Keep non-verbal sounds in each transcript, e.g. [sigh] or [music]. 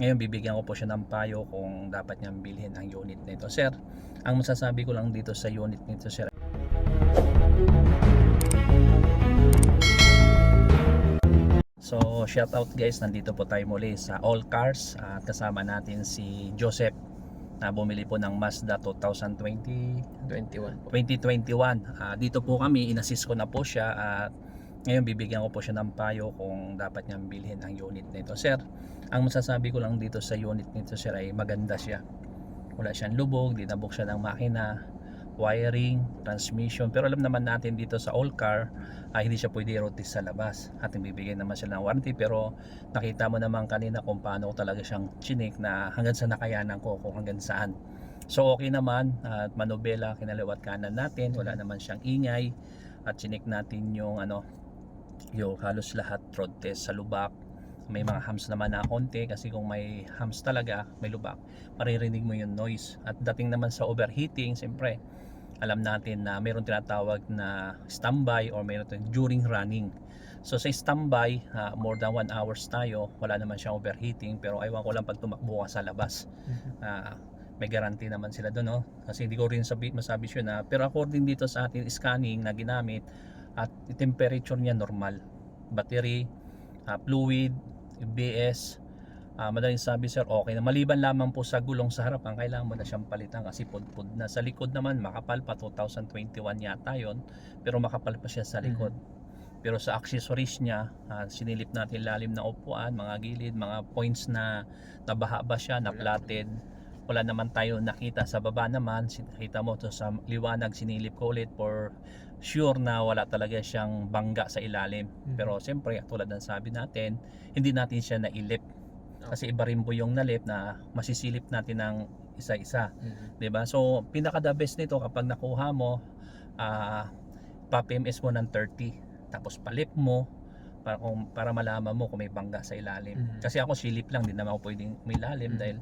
Ngayon bibigyan ko po siya ng payo kung dapat niyang bilhin ang unit nito. Sir, ang masasabi ko lang dito sa unit nito sir. So shout out guys, nandito po tayo muli sa All Cars at kasama natin si Joseph na bumili po ng Mazda 2020 21 po. 2021. Ah, dito po kami, inassist ko na po siya at ngayon bibigyan ko po siya ng payo kung dapat niyang bilhin ang unit nito. Sir, ang masasabi ko lang dito sa unit nito sir ay maganda siya. Wala siyang lubog, di nabuk siya ng makina, wiring, transmission. Pero alam naman natin dito sa all car, ay hindi siya pwede rotis sa labas. At bibigyan naman sila ng warranty pero nakita mo naman kanina kung paano talaga siyang chinik na hanggang sa nakayanan ko kung hanggang saan. So okay naman at manobela kinaliwat kanan natin, wala naman siyang ingay at chinik natin yung ano yung halos lahat road test sa lubak. May mga hams naman na konti kasi kung may hams talaga, may lubak, maririnig mo yung noise. At dating naman sa overheating, siyempre, alam natin na mayroon tinatawag na standby or mayroon tin- during running. So sa standby, ah, more than 1 hours tayo, wala naman siyang overheating pero aywan ko lang pag tumakbo ka sa labas ah, may guarantee naman sila doon no kasi hindi ko rin sabi masabi siya na pero according dito sa ating scanning na ginamit at temperature niya normal. Battery ah, fluid BS ah, madaling sabi sir okay na. Maliban lamang po sa gulong sa harap ang kailangan mo na siyang palitan kasi pudpud na. Sa likod naman makapal pa 2021 yata yon pero makapal pa siya sa likod. Pero sa accessories niya ah, sinilip natin lalim na upuan mga gilid mga points na nabaha ba siya na platted wala naman tayo nakita sa baba naman nakita mo to sa liwanag sinilip ko ulit for sure na wala talaga siyang bangga sa ilalim Mhm. pero siyempre tulad ng sabi natin hindi natin siya nailip kasi iba rin po yung nalip na masisilip natin ng isa-isa Mhm. 'di ba? So pinaka the best nito kapag nakuha mo ah pa-PMS mo ng 30 tapos palip mo para kung para malaman mo kung may bangga sa ilalim. Mhm. Kasi ako silip lang din naman ako pwedeng umilalim Mhm. dahil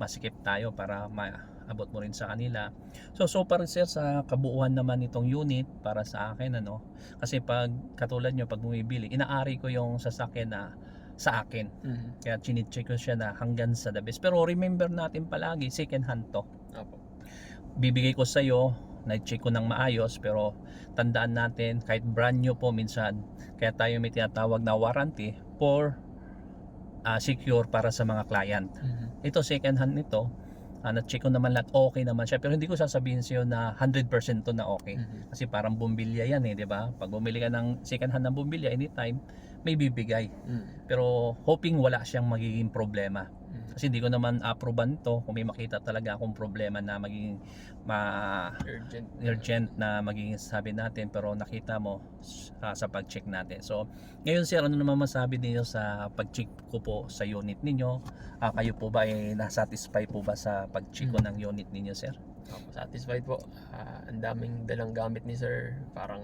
masikip tayo para maabot mo rin sa kanila. So so far sir sa kabuuan naman itong unit para sa akin ano kasi pag katulad nyo pag bumibili inaari ko yung sasakyan na sa akin Mhm. kaya chinicheck ko siya na hanggang sa the best. Pero remember natin palagi, second hand to. Opo. Bibigay ko sa iyo, na-check ko ng maayos, pero tandaan natin, kahit brand new po minsan, kaya tayo may tinatawag na warranty for ah, secure para sa mga client. Mhm. Ito, second hand nito, ah, na-check ko naman lahat, okay naman siya. Pero hindi ko sasabihin sa iyo na 100% to na okay. Mhm. Kasi parang bumbilya yan eh, di ba? Pag bumili ka ng second hand ng bumbilya, anytime, may bibigay. Mhm. Pero hoping wala siyang magiging problema. Kasi hindi ko naman aproban to kung may makita talaga akong problema na magiging ma Urgent. urgent na magiging sabi natin pero nakita mo ah, sa pag-check natin. So, ngayon sir, ano naman masabi niyo sa pag-check ko po sa unit ninyo? Ah, kayo po ba ay nasatisfy po ba sa pag-check ko Hmm. ng unit ninyo sir? Opo, satisfied po. Ah, ang daming dalang gamit ni sir. Parang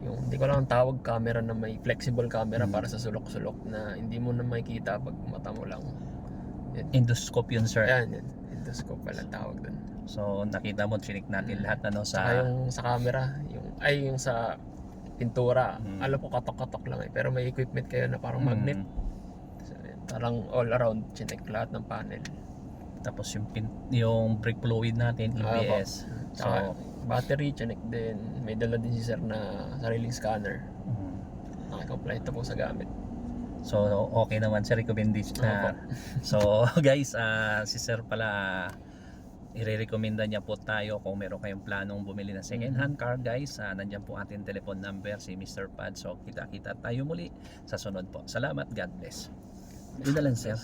yung hindi ko lang ang tawag camera na may flexible camera Mhm. para sa sulok-sulok na hindi mo na makikita pag mata mo lang. Endoscope yun sir. Ayan, yan. Endoscope pala tawag dun. So, nakita mo, chinik natin Hmm. lahat ano Saka sa... yung sa camera, yung ay yung sa pintura. Mhm. Alam ko katok-katok lang eh. Pero may equipment kayo na parang Mm, magnet. So, yun, parang all around chinek lahat ng panel. Tapos yung, pin, yung brake fluid natin, Ah, EBS. So, Saka battery chinek din. May dala din si sir na sariling scanner. mm. Nakakompleto po sa gamit. So okay naman sa recommendation na. So [laughs] guys, ah, si Sir pala ah, ire-recommenda niya po tayo kung meron kayong planong bumili ng second hand car guys. ah, nandiyan po ating telephone number si Mr. Pad. So kita-kita tayo muli sa sunod po. Salamat, God bless. Yun na lang sir.